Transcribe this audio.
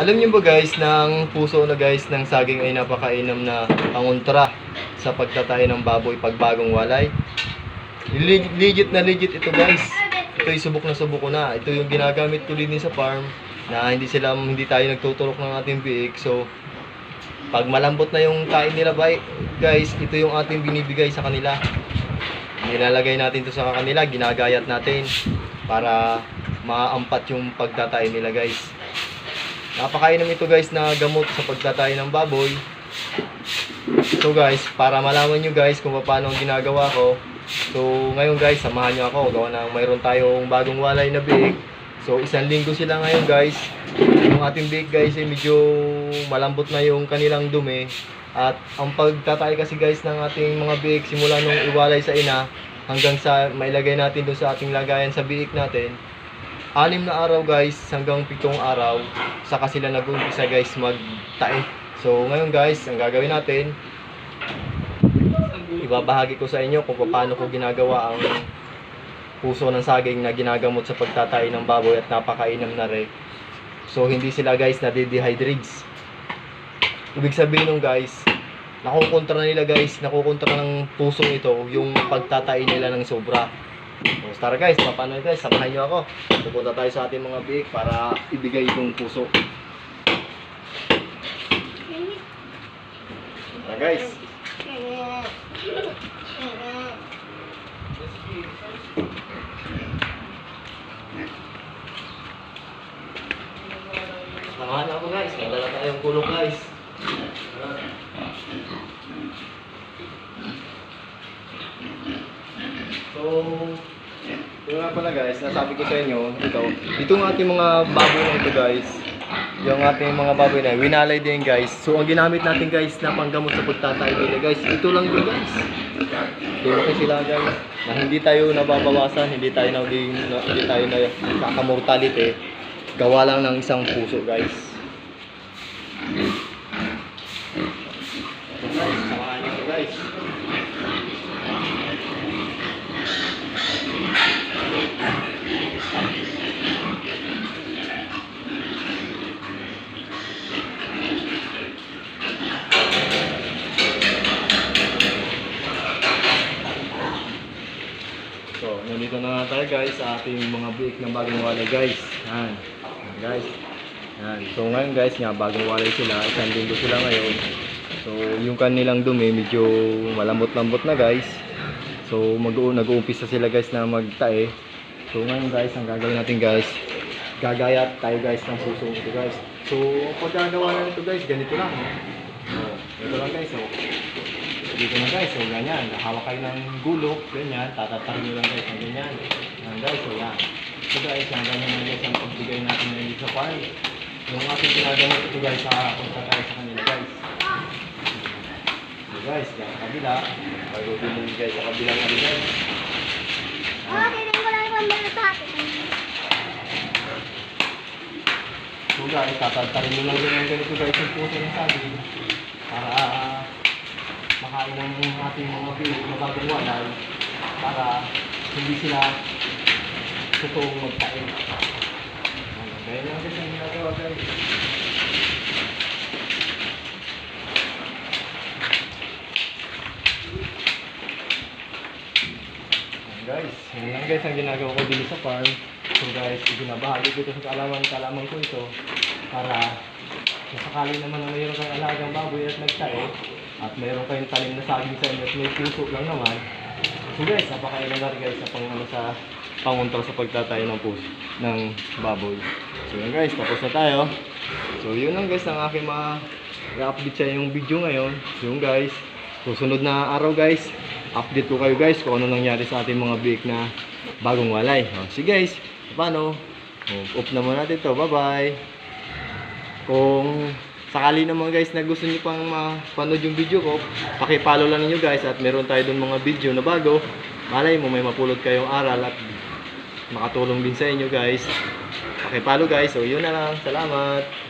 Alam niyo ba guys, ng puso na guys ng saging ay napakainam na pangontra sa pagtatay ng baboy pag bagong walay? Leg- Legit na legit ito guys. Ito yung subok na subok ko na. Ito yung ginagamit ko din sa farm na hindi sila hindi tayo nagtuturok ng ating biik. So pag malambot na yung kain nila guys, ito yung ating binibigay sa kanila. Nilalagay natin to sa kanila, ginagayat natin para maampat yung pagtatay nila guys. Napakainom ito guys na gamot sa pagtatay ng baboy. So guys, para malaman nyo guys kung paano ang ginagawa ko. So ngayon guys, samahan nyo ako. Gawa na mayroon tayong bagong walay na biik. So isang linggo sila ngayon guys. Yung ating biik guys ay medyo malambot na yung kanilang dumi. At ang pagtatay kasi guys ng ating mga biik simula nung iwalay sa ina hanggang sa mailagay natin doon sa ating lagayan sa biik natin. Anim na araw guys hanggang pitong araw saka sila nag-uumpisa guys magtae. So ngayon guys, ang gagawin natin ibabahagi ko sa inyo kung paano ko ginagawa ang puso ng saging na ginagamot sa pagtatay ng baboy at napakainam na rin. So hindi sila guys na dehydrates. Ibig sabihin nung guys, nakukontra na nila guys, nakukontra ng pusong ito yung pagtatay nila ng sobra. Tara guys, paano guys, samahan nyo ako. Pupunta tayo sa ating mga biik para ibigay itong puso. Tara guys. Samahan ako guys, may dala tayong kulong guys. So, yun nga pala guys, nasabi ko sa inyo, ito, itong ating mga baboy na ito guys, yung ating mga baboy na, winalay din guys. So, ang ginamit natin guys na panggamot sa pagtatay nila guys, ito lang yun guys. Tingnan sila guys, na hindi tayo nababawasan, hindi tayo na hindi tayo na kakamortality, gawa lang ng isang puso guys. So guys, samahan niyo ko, guys. Nandito na nga tayo guys sa ating mga biik ng bagong walay guys. Yan. Guys. Yan. So ngayon guys, nga bagong walay sila. Isang linggo sila ngayon. So yung kanilang dumi medyo malambot-lambot na guys. So nag-uumpisa sila guys na magtae. So ngayon guys, ang gagawin natin guys, gagayat tayo guys ng suso ito guys. So pag gagawa na nito guys, ganito lang. Oh, ito lang guys. Oh. Dito na guys, so ganyan. Hawak kayo ng gulok, ganyan. Tatatarin nyo lang guys ganyan. Yan guys, so yan. So guys, ang ganyan na guys ang pagbigay natin ngayon sa farm. Yung ating ginagamit ito guys sa punta tayo sa kanila guys. So guys, yan kabila. Bago din guys sa kabila na rin guys. Ah, titignan ko lang yung. So guys, tatatarin nyo lang ganyan ganito guys yung puso ng sabi. Para makain ng ating mga bilik na bagong walay. Para hindi sila totoong magkain. Ganyan lang guys ang ginagawa guys. Guys, yun lang guys ang ginagawa ko din sa farm. So guys, ibinabahagi ko ito sa kaalaman, kaalaman ko ito para kung sakali naman na mayroon kayong alagang baboy at nagtae at mayroon kayong talim na saging sa inyo at may puso lang naman. So guys, napakailan na rin guys sa pang, ano, sa panguntraw sa pagtatay ng puso ng baboy. So yun guys, tapos na tayo. So yun lang guys ang aking mga i-update sa yung video ngayon. Yung guys, susunod na araw guys, update ko kayo guys kung ano nangyari sa ating mga biik na bagong walay. O, sige guys, paano? Off na muna natin to. Bye-bye. Kung sakali naman guys na gusto niyo pang mapanood yung video ko, pakipollow lang niyo guys at meron tayo dun mga video na bago. Malay mo may mapulot kayong aral at makatulong din sa inyo guys. Pakipollow guys. So yun na lang. Salamat.